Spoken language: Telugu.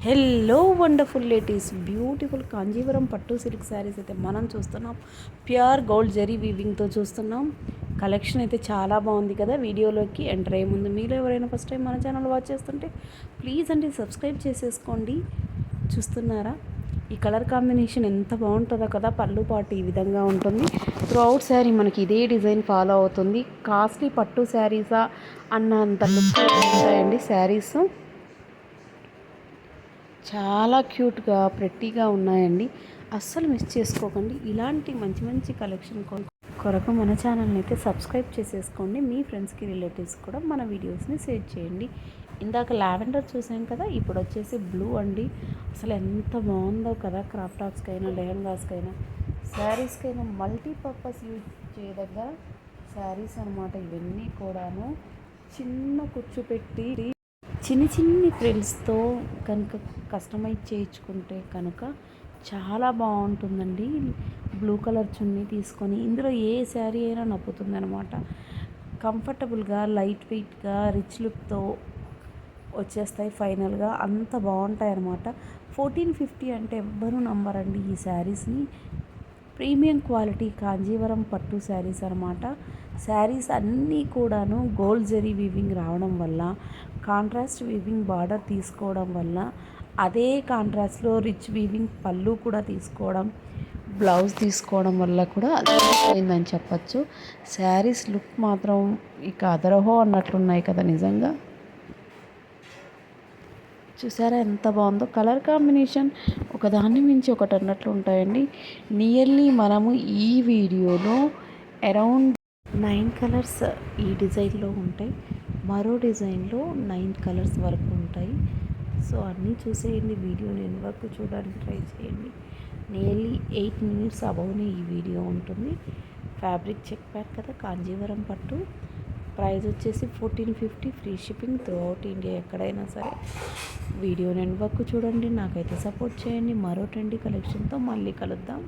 Hello wonderful ladies beautiful Kanjeevaram పట్టు సిల్క్ శారీస్ అయితే మనం చూస్తున్నాం ప్యూర్ గోల్డ్ జరీ వీవింగ్తో చూస్తున్నాం కలెక్షన్ అయితే చాలా బాగుంది కదా వీడియోలోకి ఎంటర్ అయ్యే ముందు మీరు ఎవరైనా ఫస్ట్ టైం మన ఛానల్ వాచ్ చేస్తుంటే ప్లీజ్ అండి సబ్స్క్రైబ్ చేసేసుకోండి చూస్తున్నారా ఈ కలర్ కాంబినేషన్ ఎంత బాగుంటుందో కదా పళ్ళు పాటు ఈ విధంగా ఉంటుంది త్రూఅవుట్ శారీ మనకి ఇదే డిజైన్ ఫాలో అవుతుంది కాస్ట్లీ పట్టు శారీసా అన్నంత లుక్ ఉంటాయండి శారీస్ చాలా క్యూట్గా ప్రెట్టీగా ఉన్నాయండి. అస్సలు మిస్ చేసుకోకండి. ఇలాంటి మంచి మంచి కలెక్షన్ కొరకు మన ఛానల్ని అయితే సబ్స్క్రైబ్ చేసేసుకోండి. మీ ఫ్రెండ్స్కి రిలేటివ్స్ కూడా మన వీడియోస్ని షేర్ చేయండి. ఇందాక లావెండర్ చూసాం కదా ఇప్పుడు వచ్చేసి బ్లూ అండి. అసలు ఎంత బాగుందో కదా క్రాప్ అయినా శారీస్కి అయినా మల్టీపర్పస్ యూజ్ చేయదగ్గ శారీస్ అనమాట ఇవన్నీ కూడాను. చిన్న కుచ్చు పెట్టి చిన్ని చిన్ని ఫ్రిల్స్తో కనుక కస్టమైజ్ చేయించుకుంటే కనుక చాలా బాగుంటుందండి. బ్లూ కలర్ చున్నీ తీసుకొని ఇందులో ఏ శారీ అయినా నప్పుతుంది అనమాట కంఫర్టబుల్గా లైట్ వెయిట్గా రిచ్ లుక్తో వచ్చేస్తాయి ఫైనల్గా అంత బాగుంటాయి అనమాట ఫోర్టీన్ ఫిఫ్టీ అంటే ఎవ్వరూ నమ్మరండి ఈ శారీస్ని ప్రీమియం క్వాలిటీ కాంజీవరం పట్టు శారీస్ అనమాట శారీస్ అన్నీ కూడాను గోల్డ్ జరీ వీవింగ్ రావడం వల్ల కాంట్రాస్ట్ వీవింగ్ బార్డర్ తీసుకోవడం వల్ల అదే కాంట్రాస్ట్లో రిచ్ వీవింగ్ పళ్ళు కూడా తీసుకోవడం బ్లౌజ్ తీసుకోవడం వల్ల కూడా అయిందని చెప్పచ్చు. శారీస్ లుక్ మాత్రం ఇక అదరహో అన్నట్లున్నాయి కదా నిజంగా. చూసారా ఎంత బాగుందో? కలర్ కాంబినేషన్ ఒకదాన్ని మించి ఒకటి అన్నట్లు ఉంటాయండి. నియర్లీ మనము ఈ వీడియోలో అరౌండ్ నైన్ కలర్స్ ఈ డిజైన్లో ఉంటాయి. మరో డిజైన్లో నైన్ కలర్స్ వరకు ఉంటాయి. సో అన్నీ చూసేయండి. వీడియో నేను వరకు చూడడానికి ట్రై చేయండి. నియర్లీ ఎయిట్ మినిట్స్ అబౌనే ఈ వీడియో ఉంటుంది. ఫ్యాబ్రిక్ చెక్ ప్యాక్ కదా? కాంజీవరం పట్టు. ప్రైస్ వచ్చేసి fourteen fifty free shipping throughout India ఎక్కడైనా సరే. వీడియో నెండ్ వర్క్ చూడండి నాకైతే సపోర్ట్ చేయండి. మరో ట్రెండీ కలెక్షన్తో మళ్ళీ కలుద్దాం.